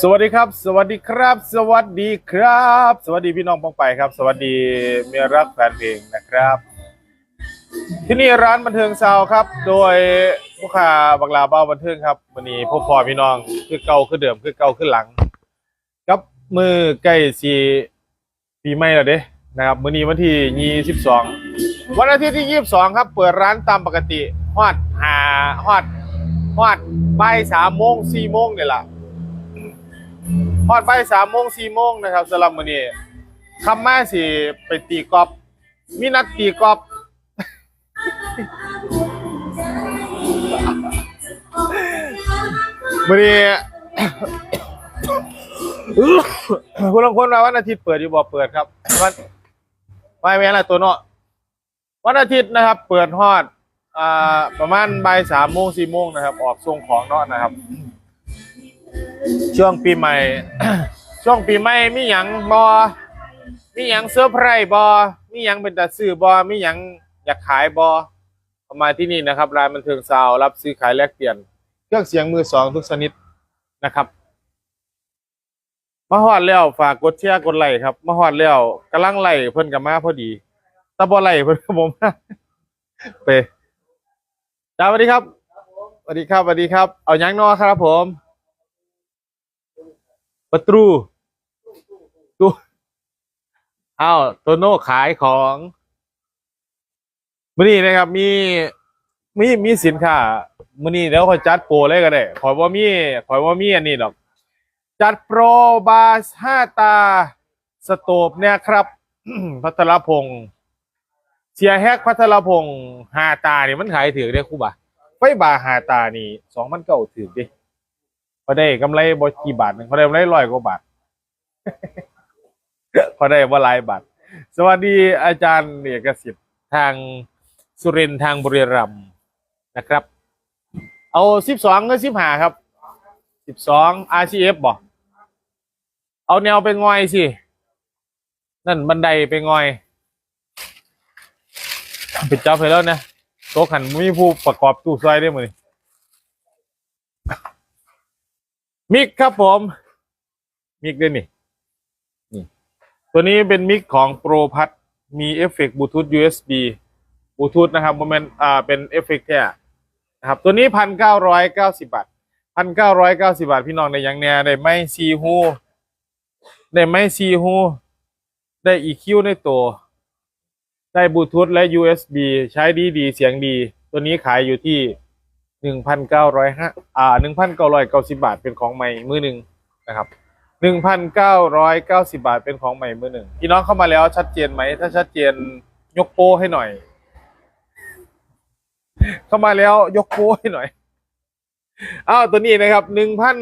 สวัสดีครับ สวัสดีครับ สวัสดีครับ สวัสดีพี่น้องปองไปครับ สวัสดีเมียรักแฟนเพลงนะครับ ที่นี่ร้านบันเทิงซาวครับ โดยผู้ค้าบังลาเบ้าบันเทิงครับวันนี้พวกพ่อพี่น้องคือเก่าคือเดิมคือเก่าคือหลังกับมือใกล้สีปีใหม่แล้วเด้นะครับมื้อนี้วันที่ยี่สิบสองวันอาทิตย์ที่ยี่สิบสองครับ เปิดร้านตามปกติฮอดหาฮอดฮอดบ่ายสามโมงสี่โมงเนี่ยล่ะ พอดไปสามโมงสี่โมงนะครับสำหรับมื้อนี้คำมาสิไปตีกอล์ฟมีนัดตีกอล์ฟมื้อนี้คุณลงคนว่าวันอาทิตย์เปิดอยู่บ่เปิดครับวันไม่แม่นละตัวเนาะวันอาทิตย์นะครับ เปิดฮอด อ่า ประมาณบ่ายสามโมงสี่โมงนะครับ ออกส่งของเนาะนะครับ ช่วงปีใหม่ ช่วงปีใหม่มีหยังบอมีหยังเซอร์ไพรบอมีหยังเป็นตาซื้อบอมีหยังอยากขายบอมาที่นี่นะครับร้านบันเทิงซาวรับซื้อขายแลกเปลี่ยน เครื่องเสียงมือสองทุกชนิดนะครับมาฮอดแล้วฝากกดแชร์กดไลค์ครับมาฮอดแล้วกำลังไล่เพิ่นกับมาพอดีตะบ่ไล่เพิ่นกับผมไปจ้าสวัสดีครับสวัสดีครับสวัสดีครับ เอายังนอครับผม ประตูตู้อ้าวโตโน่ขายของมื่อนี้นะครับ มีมีมีสินค้ามื่อนี้เดี๋ยวคอยจัดโปรเลยก็ได้ขอยว่ามีขอยว่ามีอันนี้ดอก จัดโปรบาสห้าตา สโตบเนี่ยครับ พัทรพงศ์เสียแฮกพัทรพงศ์หาตานี่มันขายถือได้คู่บ่ะไฟบาหาตานี่สองมันเก้าถือดิ พอได้กำไรบ่กี่บาทหนึ่งพอได้กำไรร้อยกว่าบาทพอได้บ่หลายบาทสวัสดีอาจารย์เอกสิทธิ์ทางสุรินทร์ทางบุรีรัมย์นะครับ เอาสิบสองก็สิบห้าครับสิบสอง RCF บ่เอาแนวไปงอยสิ นั่นบันไดไปงอยไปจับไปแล้วนะโต๊ะขันมีผู้ประกอบตู้ซอยได้มือ มิกครับผม มิกด้วยนี่นี่ ตัวนี้เป็นมิกของโปรพัทมีเอฟเฟกต์บลูทูธ USB บลูทูธนะครับโมเมนต์อ่าเป็นเอฟเฟกต์แท้นะครับ ตัวนี้พันเก้าร้อยเก้าสิบาทพันเก้าร้อยเก้าสิบาท พี่น้องในยังแน่ได้ไม่ซีฮูได้ไม่ซีฮูได้ EQ ในตัว ได้บลูทูธและ USB ใช้ดีดีเสียงดี ตัวนี้ขายอยู่ที่ หนึ่งพันเก้าร้อยห้าอ่าหนึ่งพันเก้าร้อยเก้าสิบาทเป็นของใหม่มือหนึ่งนะครับหนึ่งพันเก้าร้อยเก้าสิบาทเป็นของใหม่มือหนึ่งพี่น้องเข้ามาแล้วชัดเจนไหม ถ้าชัดเจนยกโป้ให้หน่อย เข้ามาแล้วยกโป้ให้หน่อยอ้าวตัวนี้นะครับหนึ่งพัน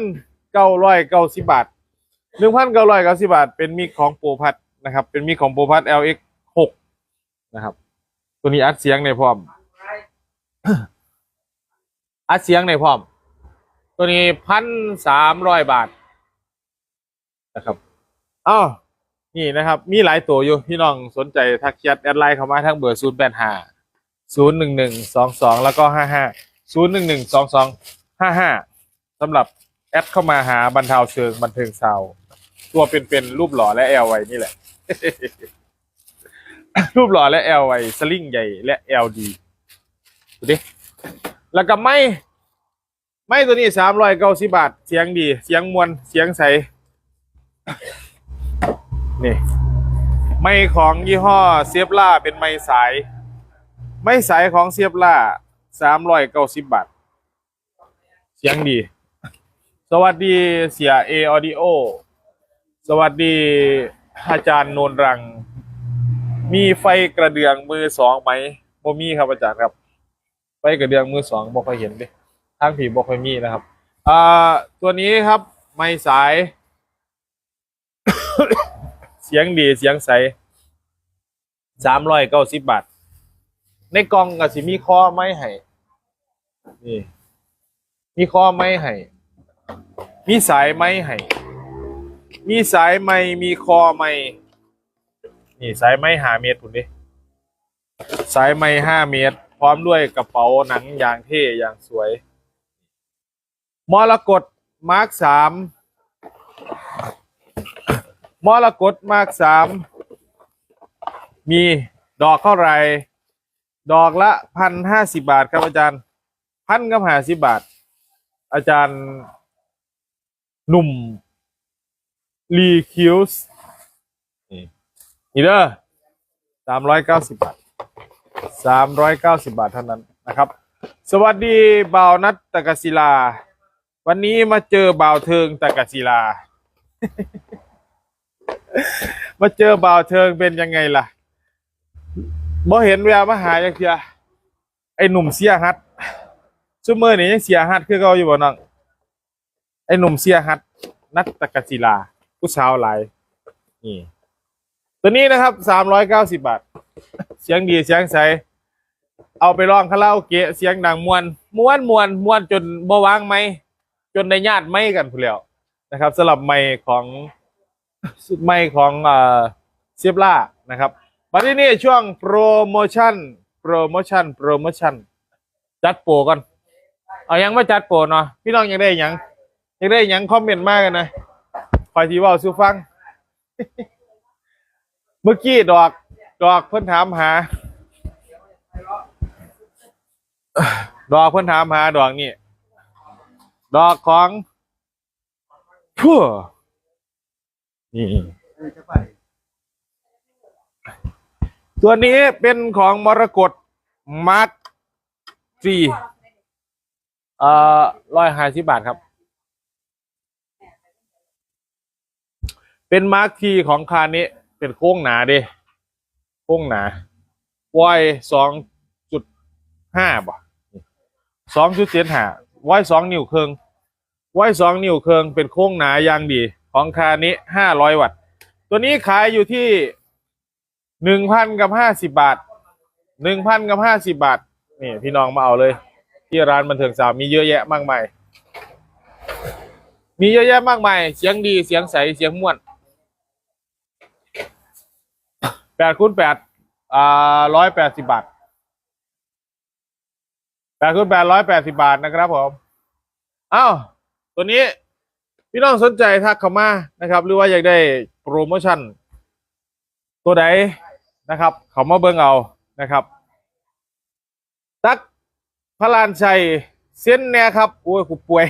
เก้าร้อยเก้าสิบาทหนึ่งพันเก้าร้อยเก้าสิบาท เป็นมีของโปรพัดนะครับ เป็นมีของโปรพัด LX หกนะครับ ตัวนี้อัดเสียงในพร้อม อัดเสียงในพร้อม ตัวนี้พันสามร้อยบาทนะครับอ้าวนี่นะครับ มีหลายตัวอยู่พี่น้องสนใจทักแชทแอดไลน์เข้ามาทั้งเบอร์ศูนย์แปดห้าศูนย์หนึ่งหนึ่งสองสองแล้วก็ห้าห้าศูนย์หนึ่งหนึ่งสองสองห้าห้าสำหรับแอดเข้ามาหาบรรเทาเชิงบันเทิงซาตัวเป็นๆรูปหล่อและแอลไว้นี่แหละ รูปหล่อและแอลไว้สลิงใหญ่และแอลดีดูดิ แล้วก็ไม่ไม่ตัวนี้สามร้อยเก้าสิบาท เสียงดี เสียงมวลเสียงใส นี่ ไม่ของยี่ห้อเซียบล่าเป็นไม่สาย ไม่สายของเซียบล่าสามร้อยเก้าสิบบาท เสียงดี สวัสดีเสียเอออดิโอ สวัสดีอาจารย์นนรัง มีไฟกระเดื่องมือสองไหมโมมีครับอาจารย์ครับ ไฟกระเดื่องมือสองบ่ค่อยเห็นดิทางผีบ่ค่อยมีนะครับอ่าตัวนี้ครับไม่สาย เสียงดีเสียงใสสามร้อยเก้าสิบบาท ในกล่องก็สิมีข้อไม้ให้นี่มีข้อไม้ให้มีสายไม้ให้มีสายไม้มีคอไม้นี่สายไม้หาเมตรคุณดิสายไม้ห้าเมตร พร้อมด้วยกระเป๋าหนังอย่างเท่อย่างสวย มรกตมาร์คสามมรกตมากสามมีดอกเท่าไร ดอกละพันห้าสิบาทครับอาจารย์พันกับห้าสิบาท อาจารย์หนุ่มลีคิวส์นี่นี่เด้อสามร้อยเก้าสิบบาท สามร้อยเก้าสิบาทเท่านั้นนะครับ สวัสดีบ่าวนัทตะกศิลา วันนี้มาเจอบ่าวเทิงตะกศิลา มาเจอบ่าวเทิงเป็นยังไงล่ะบ่เห็นแววมาหาจักเทียไอหนุ่มเสียฮัดซุมื้อนี้ยังเสียฮัดคือเก่าอยู่บ่น้องไอหนุ่มเสียฮัดนัทตะกศิลา ผู้สาวหลายนี่ตัวนี้นะครับสามร้อยเก้าสิบาท เสียงดีเสียงใส เอาไปร้องคาราโอเกะเสียงดังมวนมวนมวนมวนจนบ่วางไหมจนในญาติไม่กันพู้แล้วนะครับสำหรับไม่ของไม่ของเอ่อเซียบล่านะครับมาที่นี่ช่วงโปรโมชั่นโปรโมชั่นโปรโมชั่นจัดโปรก่อนเอายังไม่จัดโปรเนาะพี่น้องยังได้ยังยังได้ยังคอมเมนต์มากกันนะคอยทีว่าสู้ฟัง เมื่อกี้ดอก ดอกเพิ่นถามหา ดอกเพิ่นถามหาดอกนี่ ดอกของทั่วนี่ตัวนี้เป็นของมรกตมาร์คจีเอ่อร้อยห้าสิบบาทครับ เป็นมาร์คทีของคานนี้เป็นโค้งหนาเด้ โค้งหนาวัยสองจุดห้าบ่สองจุดเจ็ดห้าไว้สองนิ้วเครื่องไว้สองนิ้วเครื่องเป็นโค้งหนายางดีของคานี้ห้าร้อยวัตต์ ตัวนี้ขายอยู่ที่หนึ่งพันกับห้าสิบาทหนึ่งพันกับห้าสิบาท นี่พี่น้องมาเอาเลย ที่ร้านบันเทิงสาวมีเยอะแยะมากมาย มีเยอะแยะมากมาย เสียงดีเสียงใสเสียงม่วน แปดคูณแปดอ่าร้อยแปดสิบบาทแปดคูณแปดร้อยแปดสิบาทนะครับผมอ้าวตัวนี้พี่น้องสนใจทักเข้ามานะครับ หรือว่าอยากได้โปรโมชั่น ตัวใดนะครับ เขามาเบิ่งเอานะครับ ตักพระลานชัยเส้นเนี่ยครับโอ้ยกูป่วย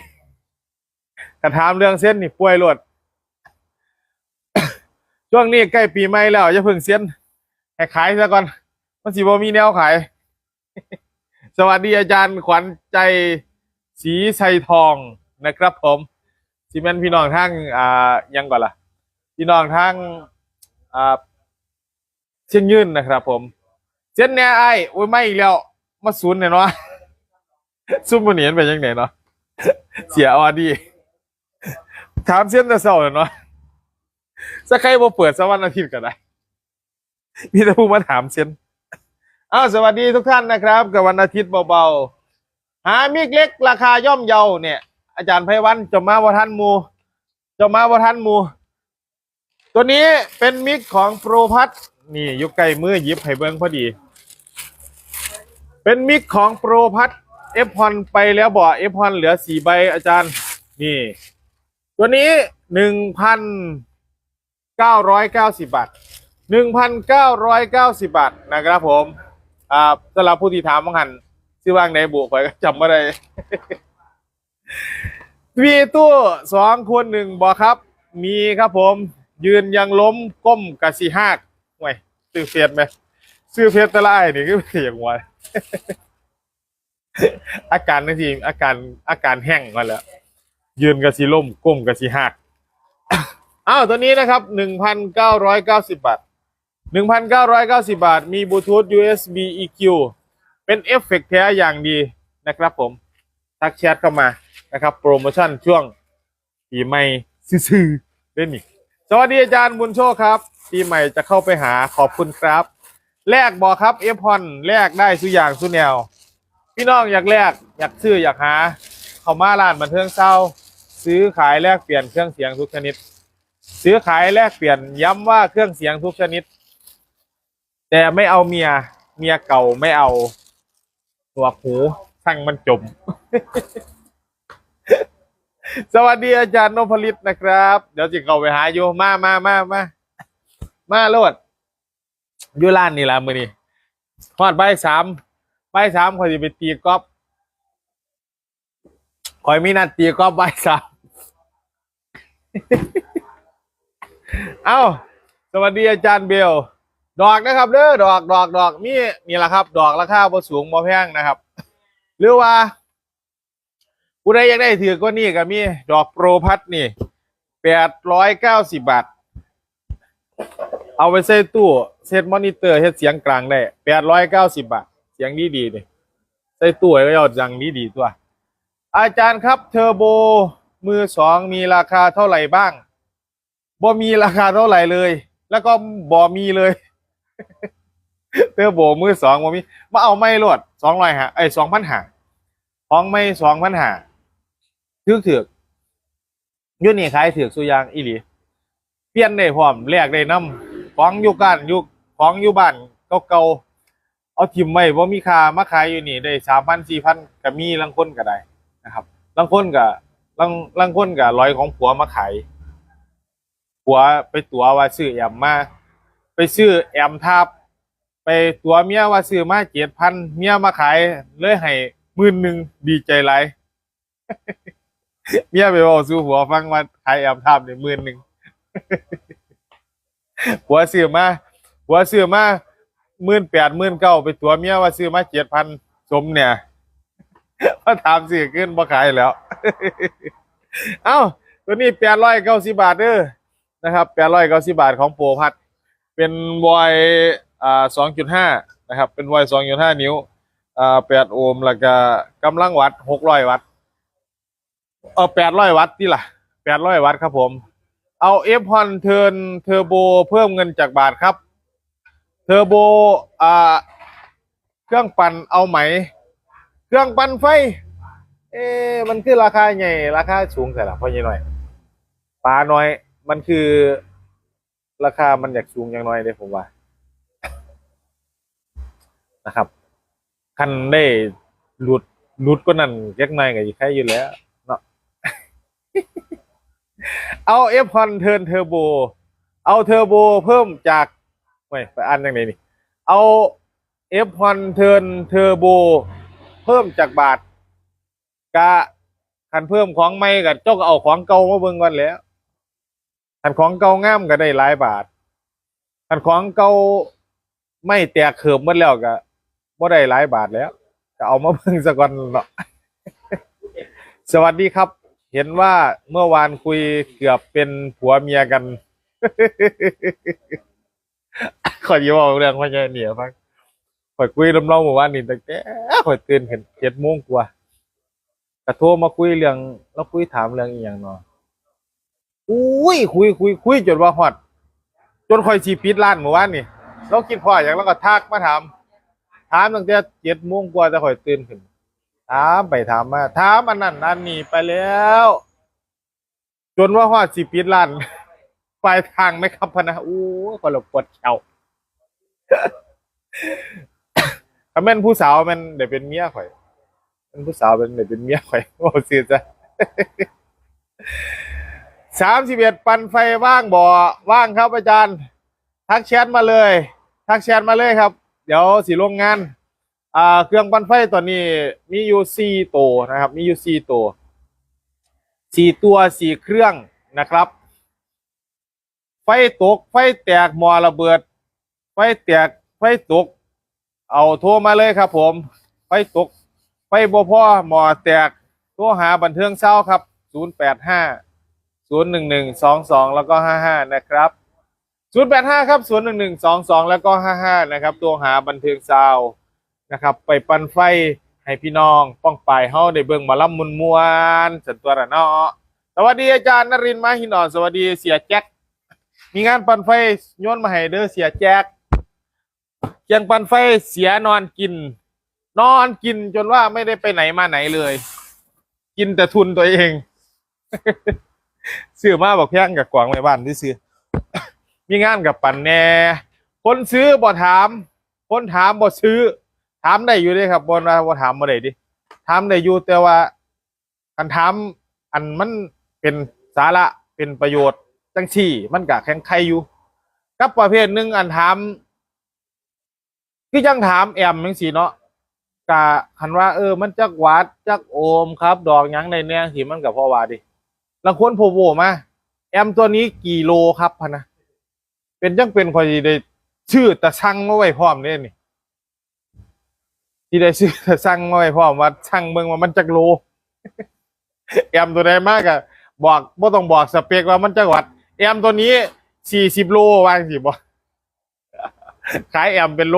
กระถามเรื่องเส้นนี่ป่วยรวด ช่วงนี้ใกล้ปีใหม่แล้วอย่าเพิ่งเส้นให้ขายซะก่อนมันสิบ่มีแนวขาย สวัสดีอาจารย์ขวัญใจสีชัยทองนะครับ ผมซีเมนพี่น้องทั้งอ่ายังก่อนล่ะ พี่น้องทั้งอ่าเชียงยืนนะครับ ผมเช่นแน่ไอ้โอ้ยไม่อีกแล้ว มาศูนย์เนี่ยเนาะซุ่มมันเนียนไปยังไงเนาะเสียออดีถามเส้นแต่เศร้าเนาะ สักใครบ่เปิดสักวันอาทิตย์ก็ได้มีแต่ผู้มาถามเส้นอ้าวสวัสดีทุกท่านนะครับ กับวันอาทิตย์เบาๆหามีดเล็กราคาย่อมเยาเนี่ย อาจารย์ไพวันจบมาว่าท่านมูจบมาว่าท่านมู ตัวนี้เป็นมิกของโปรพัทนี่อยุกไก่มือหยิบให้เบิ้งพอดี เป็นมิกของโปรพัทเอฟพอนไปแล้วบ่เอฟพอนเหลือสี่ใบอาจารย์ นี่ ตัวนี้หนึ่งพัน เก้าร้อยเก้าสิบบาทหนึ่งพันเก้าร้อยเก้าสิบบาทนะครับผมอ่าสำหรับผู้ที่ถามมังหันชื่อว่างในบุข่อยก็จำไม่ได้ มีตู้สองคนหนึ่งบอครับ มีครับผม ยืนยังล้มก้มกะสีหักห่วยซื้อเฟียดไหมซื้อเฟียดตะไลนี่ก็เป็นอย่างวะอาการนั่นทีอาการอาการแห้งมาแล้ว ยืนกะสีล้มก้มกะสีหัก อ้าวตัวนี้นะครับหนึ่งพันเก้าร้อยเก้าสิบบาทหนึ่งพันเก้าร้อยเก้าสิบาท มีบลูทูธ USB EQ เป็นเอฟเฟกต์แท้อย่างดีนะครับผม ทักแชทเข้ามานะครับ โปรโมชั่นช่วงปีใหม่ซื่อเล่นนี่สวัสดีอาจารย์บุญโชคครับปีใหม่จะเข้าไปหาขอบคุณครับ แลกบอกครับเอฟพอนแลกได้สุอย่างสุแนว พี่น้องอยากแลกอยากซื้ออยากหา เข้ามาร้านบันเทิงเศร้า ซื้อขายแลกเปลี่ยนเครื่องเสียงทุกชนิด ซื้อขายแลกเปลี่ยนย้ำว่าเครื่องเสียงทุกชนิด แต่ไม่เอาเมีย เมียเก่าไม่เอาหัวหูช่างมันจม สวัสดีอาจารย์นพลิตนะครับ เดี๋ยวจะเข้าไปหาอยู่มามามามามาโลดยู่ร้านนี่ละมือนี้ฮอดใบสามใบสามคอยจะไปตีกอล์ฟคอยมีนัดตีกอล์ฟใบสาม เอ้า สวัสดีอาจารย์เบล ดอกนะครับเด้อดอกดอกดอกมีนี่แหละครับ ดอกราคาบ่สูงบ่แพงนะครับ หรือว่าผู้ใดอยากได้ถือก็นี่ก็มีดอกโปรพัดนี่แปดร้อยเก้าสิบบาท เอาไปใส่ตู้เซตมอนิเตอร์เฮ็ดเสียงกลางได้แปดร้อยเก้าสิบบาท เสียงดีดีๆนี่ใส่ตู้ก็ยอดยังดีดีตัว อาจารย์ครับเทอร์โบมือสองมีราคาเท่าไหร่บ้าง บ่มีราคาเท่าไหร่เลย แล้วก็บ่มีเลยเทอร์โบมือสองบ่มีมาเอาไม่รวดสองร้อยหาไอ้สองพันหาของไม่สองพันหาถือถือกยุ่นี่ขายถือกสุยางอีหลีเปลี่ยนได้พร้อมแลกได้น้ำของอยู่กันอยู่ของอยู่บ้านเก่าๆเอาทิมไว้บ่มีค่ามาขายอยู่นี่ได้สามพันสี่พันก็มีลังคนก็ได้นะครับลังคนก็ลังลังคนก็ร้อยของผัวมาขาย ผัวไปตัวว่าซื้อแอมมา ไปซื้อแอมทับ ไปตัวเมียว่าซื้อมาเจ็ดพันเมียมาขายเลยให้มื่นหนึ่งดีใจไรเมียไปบอกสู้หัวฟังว่าขายแอมทับเนี่ยมื่นหนึ่งหัวซื้อมาหัวซื้อมาหมื่นแปดหมื่นเก้าไปตัวเมียว่าซื้อมาเจ็ดพันสมเนี่ยมาถามซื้อขึ้นบ่ขายแล้ว เอ้า ตัวนี้แปดร้อยเก้าสิบาทเด้อ นะครับแปดร้อยเก้าสิบาทของโปรพัดเป็นวอยอ่าสองจุดห้านะครับ เป็นวอยสองจุดห้านิ้วอ่าแปดโอห์มแล้วก็กำลังวัดหกร้อยวัตต์เออแปดร้อยวัตต์ที่ล่ะแปดร้อยวัตต์ครับผม เอาเอฟฮอนเทิร์นเทอร์โบเพิ่มเงินจากบาทครับเทอร์โบอ่าเครื่องปั่นเอาไหม เครื่องปั่นไฟ เอ๊มันคือราคาใหญ่ราคาสูงแต่ละพราะยังหน่อยปลาน้อย มันคือราคามันอยากสูงอย่างน้อยเลยผมว่า นะครับคันได้หลุดหลุดก็นั่นเล็กน้อยก็อีกแค่อยู่แล้วเนาะเอาเอฟฮอนเทิร์นเทอร์โบ เอาเทอร์โบเพิ่มจากไม่ไปอ่านยังไงนี่ เอาเอฟฮอนเทิร์นเทอร์โบ เพิ่มจากบาทกะคันเพิ่มของไม่กับเจ้าก็เอาของเก่ามาเบิ่งก่อนแล้ว คันของเก่างามก็ได้หลายบาทคันของเก่าไม่แตกเขิบหมดแล้วก็บ่ได้หลายบาทแล้วก็เอามาเบิ่งซะก่อนเนาะสวัสดีครับ เห็นว่าเมื่อวานคุยเกือบเป็นผัวเมียกัน ขอยิ้มเอาเรื่องพ่อใหญ่เหนียวฟังข่อยคุยลำเล่าเมื่อวานนี่ตั้งแต่ข่อยตื่นเห็นเจ็ดโมงกว่า กระโทรมาคุยเรื่องแล้วคุยถามเรื่องอีหยังเนาะ อุ้ยคุยคุยคุยจนว่าฮอด จนคอยชีปิดร้านเมื่อวานนี่เรากินพ่ออย่างแล้วก็ทักมาถามถามตั้งแต่เจ็ดโมงกว่าจะคอยตื่นขึ้นถามไปถามมาถามอันนั้นอันนี้ไปแล้ว จนว่าฮอดชีปิดร้านปลายทางไหมครับพนะอู้คนละปวดเข่าถ้าแม่นผู้สาวแมันเดี๋ยวเป็นเมียข่อยเป็นผู้สาวเป็นเดี๋ยวเป็นเมียข่อยโอ้เสียใจ สามสิบเอ็ดปันไฟว่างบ่อว่างครับอาจารย์ ทักแชทมาเลย ทักแชทมาเลยครับ เดี๋ยวสิลงงานอ่าเครื่องปั่นไฟตัวนี้มีอยู่สี่ตัวนะครับ มีอยู่สี่ตัวสี่ตัวสี่เครื่องนะครับ ไฟตก ไฟแตกมอระเบิด ไฟแตก ไฟตก เอาโทรมาเลยครับ ผม ไฟตก ไฟบ่พอหมอแตกโทรหาบันเทิงเช้าครับศูนย์แปดห้า ศูนย์หนึ่งหนึ่งสองสองแล้วก็ห้าห้านะครับศูนย์แปดห้าครับศูนย์หนึ่งหนึ่งสองสองแล้วก็ห้าห้านะครับ ตัวหาบันเทิงซาวนะครับ ไปปันไฟให้พี่น้องป้องปลายเฮาได้เบิ่งมาล่ำมุนมวนสันตัวระเนาะสวัสดีอาจารย์นรินทร์มาหินอ่อนสวัสดีเสียแจ็คมีงานปันไฟโยนมาให้เด้อเสียแจ็คเกียงปันไฟเสียนอนกิน นอนกินจนว่าไม่ได้ไปไหนมาไหนเลย กินแต่ทุนตัวเอง ซื้อมาบอกแพงกับกวางไว้บ้านที่ซื้อมีงานกับปั่นแหน่คนซื้อบ่ถาม คนถามบ่ซื้อ ถามได้อยู่เด้ครับบนว่าบ่ถามบ่ได้ดิถามได้อยู่แต่ว่าคันถามอันมันเป็นสาระเป็นประโยชน์จังชี่ มันกะแข่งใครอยู่กับประเภทหนึ่งอันถามคือยังถามแอมจังสีเนาะกะคันว่าเออมันจักวัดจักโอมครับ ดอกยังในเนี่ยที่มันกับพ่อว่าดิ ลังคนโพโวมา แอมตัวนี้กี่โลครับพะนะ เป็นจังเป็นคอยสิได้ชื่อตะช่างมาไว้พร้อมเนี่ยนี่ที่ได้ชื่อตะช่างมาไว้พร้อมว่าช่างเมืองว่ามันจักโล แอมตัวใดมากอะบอกบ่ต้องบอกสเปคว่ามันจักวัด แอมตัวนี้สี่สิบโลวางสิบ่ขายแอมเป็นโล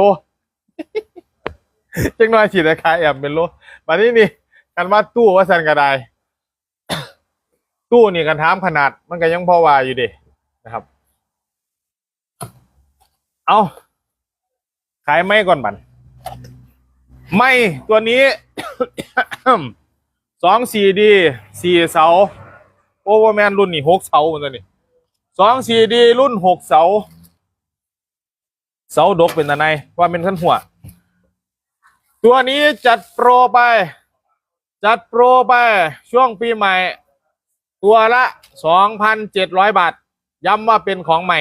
จังน้อยสิได้ขายแอมเป็นโลมานี้นี่กันว่าตู้ว่าสันกระได ตู้นี่กันถามขนาดมันก็ยังพอว่าอยู่ดินะครับ เอาขายไม่ก่อนบันไม่ตัวนี้สองสี่ดีสี่เสาโอเวอร์แมนรุ่นนี่หกเสาเหมือนตัวนี้สองสี่ดีรุ่นหกเสา เสาดกเป็นอะไรว่าเป็นขั้นหัว ตัวนี้จัดโปรไป จัดโปรไปช่วงปีใหม่ ตัวละสองพันเจ็ดร้อยบาท ย้ำว่าเป็นของใหม่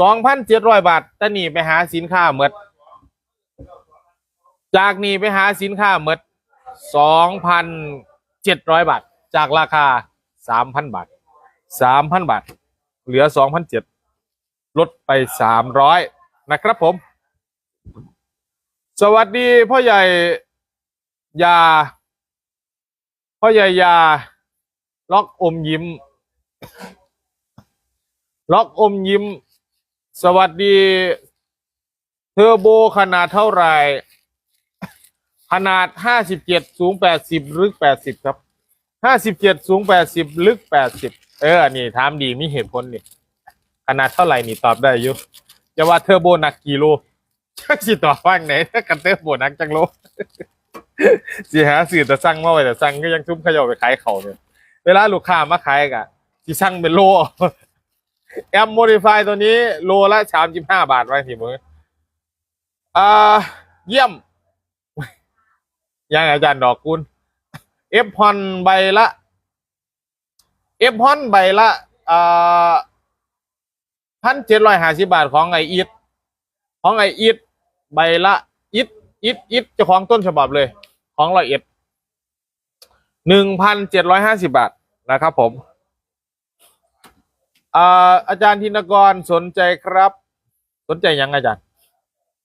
สองพันเจ็ดร้อยบาทแต่หนีไปหาสินค้าเมดจากนี้ไปหาสินค้าเมดสองพันเจ็ดร้อยบาท จากราคาสามพันบาทสามพันบาท เหลือสองพันเจ็ดลดไปสามร้อยนะครับผม สวัสดีพ่อใหญ่ยา พ่อใหญ่ยา ล็อกอมยิ้ม ล็อกอมยิ้ม สวัสดี เทอร์โบขนาดเท่าไหร่ ขนาดห้าสิบเจ็ดสูงแปดสิบลึกแปดสิบครับห้าสิบเจ็ดสูงแปดสิบลึกแปดสิบเออนนี้ถามดีมีเหตุผลนี่ขนาดเท่าไหร่นี่ตอบได้อยู่จะว่าเทอร์โบหนักกี่โลชักสิตอบว่างไหนถ้ากันเทอร์โบหนักจังโลสิหาสื่อแต่สั่งมาไว้แต่สั่งก็ยังทุ่มขย่าไปขายเขาเนี่ย เวลาลูกค้ามาขายกะสิสั่งเป็นโลแอมโมดิฟายตัวนี้โลละสามสิบห้าบาทไว้ทีมืออ่า เยี่ยม ยังอาจารย์ดอกกุลเอฟพอนใบละเอฟพอนใบละอ่าพันเจ็ดร้อยห้าสิบาทของไออิดของไออิดใบละอิดอิดอิดเจ้าของต้นฉบับเลย ของร้อยเอ็ดหนึ่งพันเจ็ดร้อยห้าสิบาท นะครับผมอ่าอาจารย์ธินกรสนใจครับ สนใจยังอาจารย์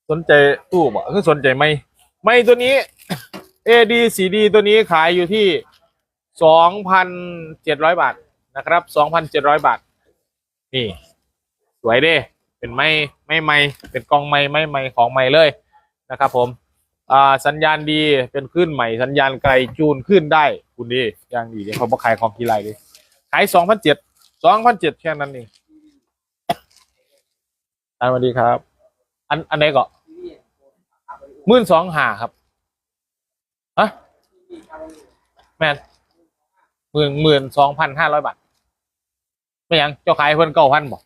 สนใจตู้บ่คือสนใจไหมไม่ตัวนี้ AD CD ตัวนี้ขายอยู่ที่สองพันเจ็ดร้อยบาทนะครับสองพันเจ็ดร้อยบาท นี่ สวยเด้ เป็นไม้ไม่ไม้เป็นกองไม้ไม่ไม้ของไม้เลยนะครับผม อ่าสัญญาณดีเป็นขึ้นใหม่สัญญาณไกลจูนขึ้นได้คุณดีอย่างดีเดี๋ยวเขาบอกขายของกีไรเลยขายสองพันเจ็ดสองพันเจ็ดแค่นั้นเองอ่าสวัสดีครับ อันอันไหนก็มื่นสองหาครับฮะแมนหมื่นหมื่นสองพันห้าร้อยบาทไม่ยังเจ้าขายเพิ่นเก้าพันบอก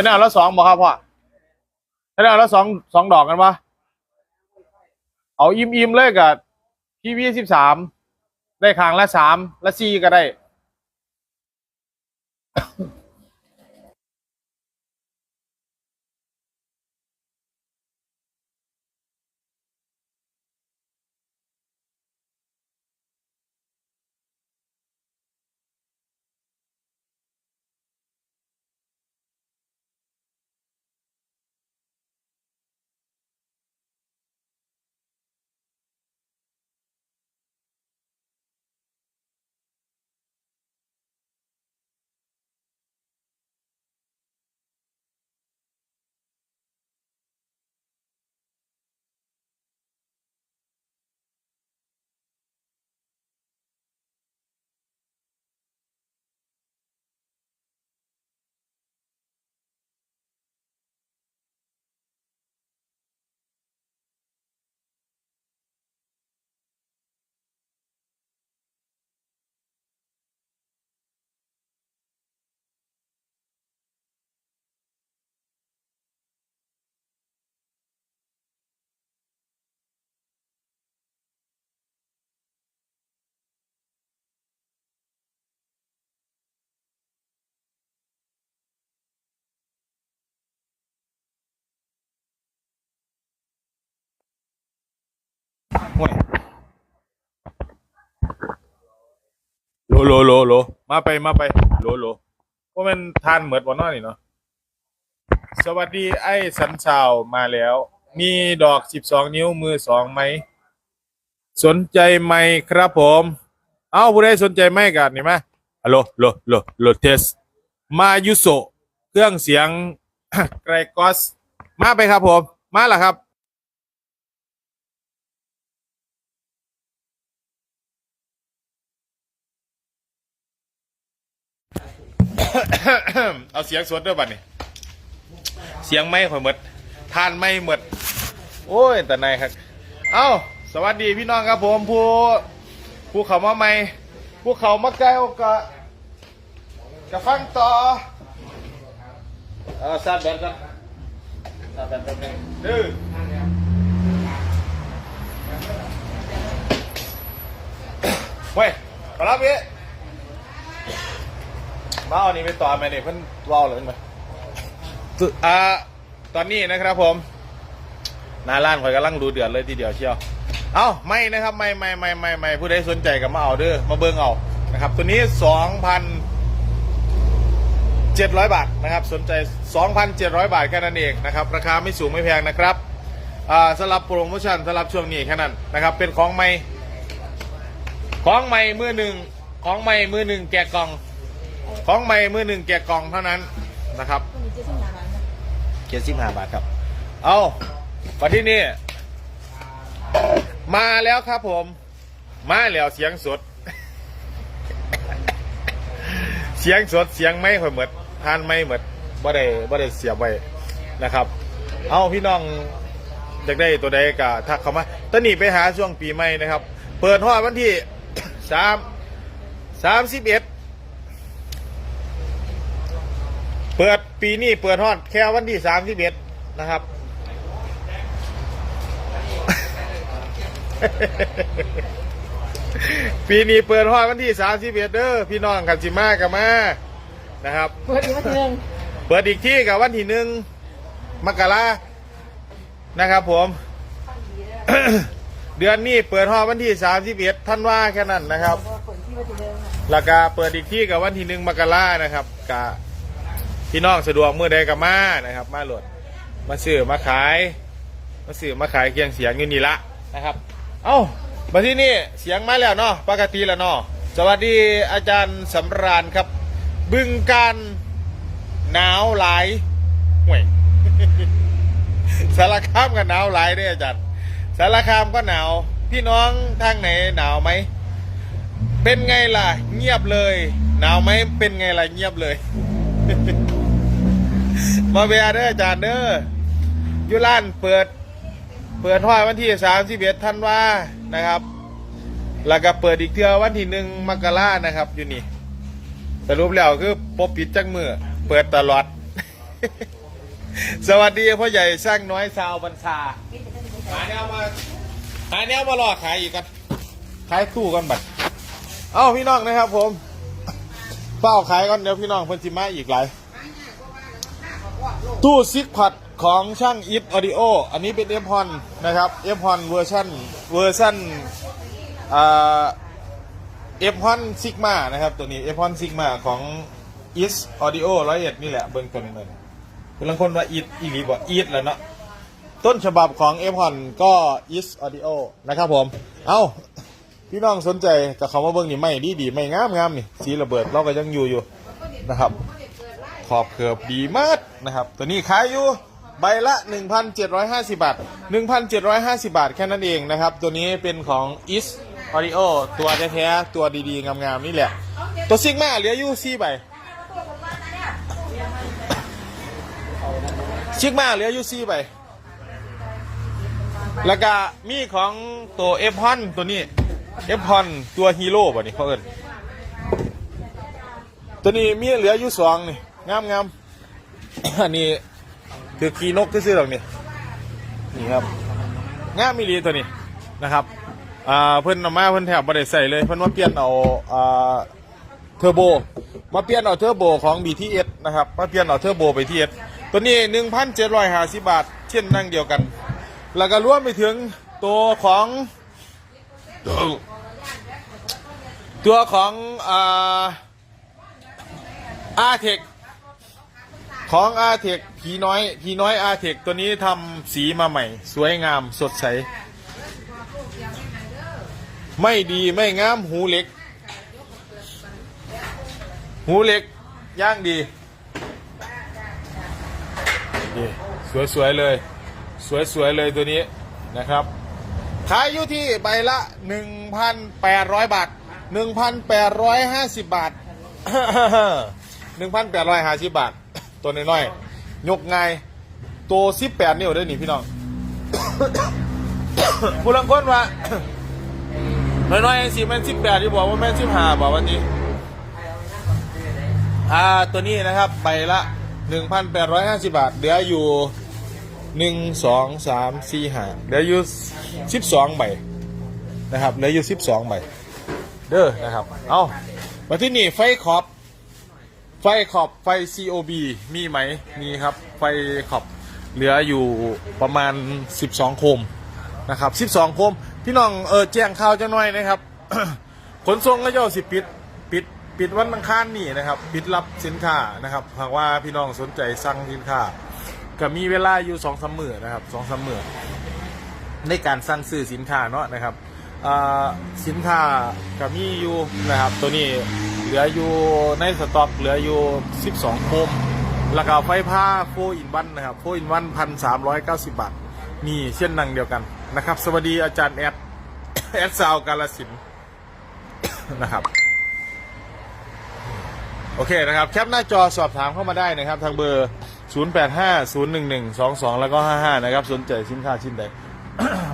ชแนลละสองบอกครับพ่อชแนลละสองสองดอกกันปะเอาอิ่มอิ่มๆเลยกับพี่วีสิบสามได้คางละสามละสี่ก็ได้ โลโลโลมาไปมาไปโลโลว่ามันทานเหมือนวันน้อนี่เนาะสวัสดีไอ้สันชาวมาแล้ว มีดอกสิบสองนิ้วมือสองไหม สนใจไหมครับผม เอ้าผู้ใดสนใจไหมกันนี่ไหมฮัลโหลโลโลโลเทส มายุโซเครื่องเสียงไกรกอส มาไปครับผม มาล้วครับ เอาเสียงสดด้วยบัดนี่เสียงไม่ค่อยหมดทานไม่หมดโอ้ยแต่นายครับ เอ้า สวัสดีพี่น้องครับผมผู้ผู้เขามาใหม่ผู้เขามาไกลโอกะกะฟังต่อเออซาดแบนกันซาดแบนกันหนึ่งดื้อเว้ยมารับพี่ มาเอานี่ไปต่อไหมเนี่ยเพิ่นเว้าเลยไหมตึอ่าตอนนี้นะครับผมหนาร้านข่อยกำลังดูเดือดเลยทีเดียวเชียว เอาไม่นะครับไม่ไม่ไม่ไม่ไม่ผู้ใดสนใจก็มาเอาเด้อมาเบิ่งเอานะครับ ตัวนี้สองพัน700บาทนะครับ สนใจ2,700บาทแค่นั้นเองนะครับ ราคาไม่สูงไม่แพงนะครับอ่าสำหรับโปรโมชั่นสำหรับช่วงนี้แค่นั้นนะครับ เป็นของใหม่ของใหม่มือหนึ่งของใหม่มือหนึ่งแกะกล่อง ของใหม่มือหนึ่งแกะกล่องเท่านั้นนะครับเจ็ดสิบห้าบาทครับ เอามาที่นี่ มาแล้วครับผม มาแล้วเสียงสด เสียงสดเสียงไม่ค่อยเหมือนทานไม่เหมือนบ่ได้บ่ได้เสียบไว้นะครับ เอาพี่น้องอยากได้ตัวใดก็ทักเข้ามาตอนนี้ไปหาช่วงปีใหม่นะครับ เปิดห้อวันที่สามสามสิบเอ็ด เปิดปีนี้เปิดฮอดแค่วันที่สามสิบเอ็ดนะครับ ปีนี้เปิดฮอดวันที่สามสิบเอ็ดเด้อพี่น้องกันสิมากับมานะครับ เปิดอีกวันที่หนึ่งเปิดอีกที่กับวันที่หนึ่งมกรานะครับผม เดือนนี้เปิดห้องวันที่สามสิบเอ็ดท่านว่าแค่นั้นนะครับ เปิดที่วันที่หนึ่งนะแล้วก็เปิดอีกที่กับวันที่หนึ่งมกรานะครับกะ พี่น้องสะดวกเมื่อใดก็มานะครับ มาโหลดมาซื้อมาขาย มาซื้อมาขายเคียงเสียงอยู่นี่ละนะครับ เอ้ามาที่นี่เสียงมาแล้วเนาะปกติแล้วเนาะสวัสดีอาจารย์สำราญครับ บึงการหนาวหลายห่วยสารคามก็หนาวหลายด้วยอาจารย์สารคามก็หนาว พี่น้องทางไหนหนาวไหมเป็นไงล่ะ เงียบเลย หนาวไหมเป็นไงล่ะเงียบเลย มาเบียเด้ออาจารย์เด้ออยุร้านเปิด เปิดห้อยวันที่สามสิบเอ็ดธันวานะครับ แล้วก็เปิดอีกเทื่อวันที่หนึ่งมกรานะครับอยู่นี่สรุปแล้วคือปบปิดจังมือเปิดตลอด สวัสดีพ่อใหญ่สร้างน้อยสาวบัญชาหาแนวมาหาแนวมาหลอกขายอีกกันขายตู้กันบัดเอ้าพี่น้องนะครับผมเป้าขายก่อนเดี๋ยวพี่น้องเพิ่นสิมาอีกหลาย ตู้ซิกผัดของช่างอิฟออดิโออันนี้เป็นเอฟพอนนะครับเอฟพอนเวอร์ชันเวอร์ชันเอฟพอนซิกมานะครับ ตัวนี้เอฟพอนซิกมาของอิสออดิโอร้อยเอ็ดนี่แหละเบิ้งตัวนี้เลยเป็นลังคนว่าอีทอีหลีบ่อีทแล้วเนาะต้นฉบับของ f อ o ก็ is audio นะครับผม เอ้าพี่น้องสนใจกับคำว่าเบิ้งนี่ไม่ดีดีไม่งามงามนี่สีระเบิดเราก็ยังอยู่อยู่นะครับ ขอบเขือบดีมาก นะครับ ตัวนี้ขายอยู่ใบละ 1,750 บาท 1,750 บาทแค่นั้นเองนะครับ ตัวนี้เป็นของ is audio ตัวแท้ๆตัวดีๆ งามๆ นี่แหละ ตัวซิกมาเหลืออยู่4ใบซิกมาเหลืออยู่4ใบแล้วก็มีของตัวเอฟฮอนตัวนี้เอฟฮอนตัวฮีโร่ป่ะนี่เขาเอินตัวนี้มีเหลืออยู่สองนี่ งามงาม อันนี้คือกีนกที่ซื้อหรอกนี่นี่ครับง่ามมีรีตัวนี้นะครับอ่าเพิ่นเอามาเพิ่นแถบมาได้ใส่เลยเพิ่นมาเปลี่ยนเอาอ่าเทอร์โบมาเปลี่ยนเอาเทอร์โบของ BTS นะครับมาเปลี่ยนเอาเทอร์โบไปที่ S ตัวนี้ 1,750 บาท เช่นนั่งเดียวกัน แล้วก็รวมไปถึงตัวของ ตัวของอาร์เทค ของอาเทคผีน้อยผีน้อยอาเทคตัวนี้ทำสีมาใหม่ สวยงามสดใส ไม่ดีไม่งามหูเหล็ก หูเหล็กย่างดีดีสวยๆเลย สวยๆเลยตัวนี้นะครับ ขายอยู่ที่ใบละ 1,800 บาท 1,850 บาท 1,850 บาท ตัวน้อยๆยกง่ายตัว18นิ้วเด้วยนี่พี่น้อง ผู้ลังคนว่า น้อยๆสิแม่น18ที่บอกว่าแม่น15บอกวันนี้อ่าตัวนี้นะครับใบละ 1,850 บาทเหลืออยู่หนึ่งสองสามสี่ห้าเหลืออยู่สิบสองใบนะครับเหลืออยู่สิบสองใบเด้อนะครับ เอามาที่นี่ไฟขอบ ไฟขอบไฟ COB มีไหมมีครับ ไฟขอบเหลืออยู่ประมาณ 12 โคมนะครับ 12 โคม พี่น้องเออแจ้งข่าวจังหน่อยนะครับ ขนส่งก็ย่อสิปิดปิดปิดวันอังคารนี่นะครับ ปิดรับสินค้านะครับหากว่าพี่น้องสนใจสั่งสินค้าก็มีเวลาอยู่สองสามมือนะครับสองสามมื้อในการสั่งซื้อสินค้าเนาะนะครับ สินค้าก็มีอยู่นะครับ ตัวนี้เหลืออยู่ในสต็อกเหลืออยู่ 12โคมแล้วก็ไฟผ้าโฟอินวันนะครับโฟอินวันพันสามร้อยเก้าสิบบาท มีเช่นนังเดียวกันนะครับ สวัสดีอาจารย์แอดแอดซาวกาลสินนะครับ โอเคนะครับ แคปหน้าจอสอบถามเข้ามาได้นะครับ ทางเบอร์ 08501122 แล้วก็ 55 นะครับ สนใจสินค้าชิ้นใด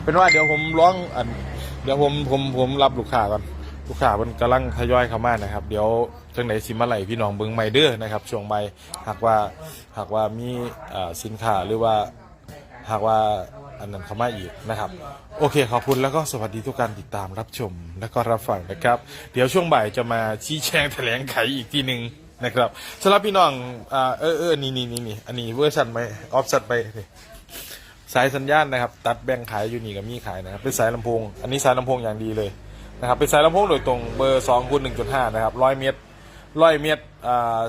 เป็นว่าเดี๋ยวผมร้องอัน เดี๋ยวผมผมผมรับลูกค้าก่อนลูกค้ามันกำลังทยอยเข้ามานะครับ เดี๋ยวจังไหนสิมาไหลพี่น้องเบิงไม่เด้อนะครับช่วงใบหากว่าหากว่ามีสินค้าหรือว่าหากว่าอันนั้นเข้ามาอีกนะครับ โอเคขอบคุณแล้วก็สวัสดีทุกการติดตามรับชมและก็รับฟังนะครับ เดี๋ยวช่วงบ่ายจะมาชี้แจงแถลงไขอีกทีหนึ่งนะครับสำหรับพี่น้องอเออเออนี่นี่นี่นี่อันนี้เวอร์ชันไหมออฟซัดไปนี่ สายสัญญาณนะครับ ตัดแบ่งขายอยู่นี่กับมีขายนะครับเป็นสายลำโพง อันนี้สายลำโพงอย่างดีเลยนะครับเป็นสายลำโพงโดยตรงเบอร์สองคูณหนึ่งจุดห้านะครับร้อยเมตรร้อยเมตรอ่า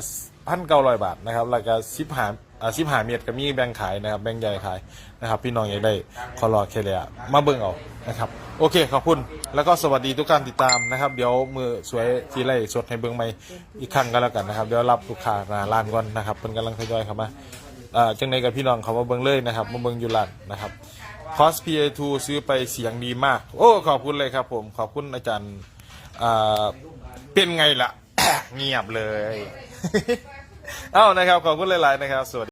พันเก้าร้อยบาทนะครับแล้วก็สิบหาอ่าสิบหาเมตรก็มีแบ่งขายนะครับแบ่งใหญ่ขายนะครับ พี่น้องอยากได้คอรอเคเลียมาเบิ่งเอานะครับโอเคขอบคุณแล้วก็สวัสดีทุกการติดตามนะครับ เดี๋ยวมือสวยทีไล่สดให้เบิ่งใหม่อีกครั้งก็แล้วกันนะครับ เดี๋ยวรับลูกค้าหน้าร้านก่อนนะครับเป็นกำลังทยอยเข้ามา อ่าจังในกับพี่น้องเขามาเบิ้งเลยนะครับมาเบิ้งอยู่ร้านนะครับคอส PA2 ซื้อไปเสียงดีมาก โอ้ขอบคุณเลยครับผมขอบคุณอาจารย์อ่าเป็นไงล่ะ เงียบเลย เอ้านะครับขอบคุณหลาย ๆ นะครับสวัสดี